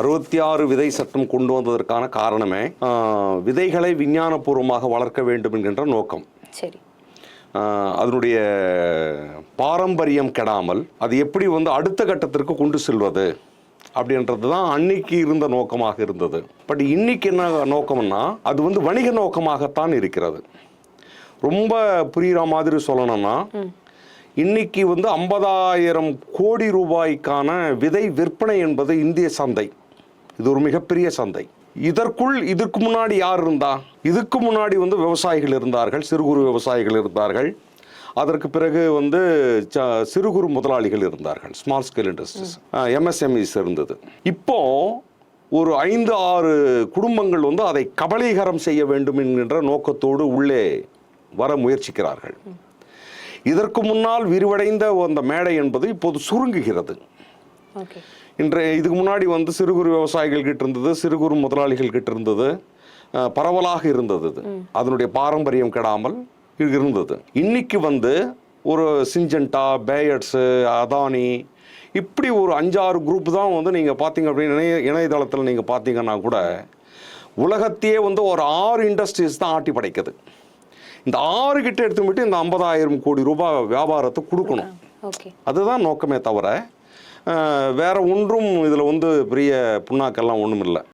அறுபத்தி ஆறு விதை சட்டம் கொண்டு வந்ததற்கான காரணமே விதைகளை விஞ்ஞானபூர்வமாக வளர்க்க வேண்டும் என்கின்ற நோக்கம். சரி. அதனுடைய பாரம்பரியம் கெடாமல் அது எப்படி வந்து அடுத்த கட்டத்திற்கு கொண்டு செல்வது அப்படின்றது தான் அன்னைக்கு இருந்த நோக்கமாக இருந்தது. பட் இன்னைக்கு என்ன நோக்கம்னா அது வந்து வணிக நோக்கமாகத்தான் இருக்கிறது. ரொம்ப புரிகிற மாதிரி சொல்லணும்னா இன்னைக்கு வந்து ஐம்பதாயிரம் கோடி ரூபாய்க்கான விதை விற்பனை என்பது இந்திய சந்தை. இது ஒரு மிகப்பெரிய சந்தை. இதற்குள் இதற்கு முன்னாடி யார் இருந்தா? இதுக்கு முன்னாடி வந்து விவசாயிகள் இருந்தார்கள் சிறு குறு விவசாயிகள் இருந்தார்கள். அதற்கு பிறகு வந்து ச- சிறு குறு முதலாளிகள் இருந்தார்கள் ஸ்மால் ஸ்கேல் இண்டஸ்ட்ரீஸ் எம்எஸ்எம்இஸ் இருந்தது. இப்போ ஒரு ஐந்து ஆறு குடும்பங்கள் வந்து அதை கபலீகரம் செய்ய வேண்டும் என்கின்ற நோக்கத்தோடு உள்ளே வர முயற்சிக்கிறார்கள். இதற்கு முன்னால் விரிவடைந்த அந்த மேடை என்பது இப்போது சுருங்குகிறது. இன்றைய இதுக்கு முன்னாடி வந்து சிறு குறு விவசாயிகள் கிட்ட இருந்தது சிறு குறு முதலாளிகள் கிட்ட இருந்தது பரவலாக இருந்தது இது. அதனுடைய பாரம்பரியம் கெடாமல் இருந்தது. இன்னைக்கு வந்து ஒரு சிஞ்சண்டா பேயட்ஸு அதானி இப்படி ஒரு அஞ்சாறு குரூப் தான் வந்து நீங்கள் பார்த்தீங்க அப்படின்னு இணைய இணையதளத்தில் நீங்கள் பார்த்தீங்கன்னா கூட உலகத்தையே வந்து ஒரு ஆறு இண்டஸ்ட்ரீஸ் தான் ஆட்டி படைக்குது. இந்த ஆறு கிட்ட எடுத்து விட்டு இந்த ஐம்பதாயிரம் கோடி ரூபாய் வியாபாரத்தை கொடுக்கணும். அதுதான் நோக்கமே தவிர வேறு ஒன்றும் இதில் வந்து பெரிய புண்ணாக்கெல்லாம் ஒன்றும் இல்லை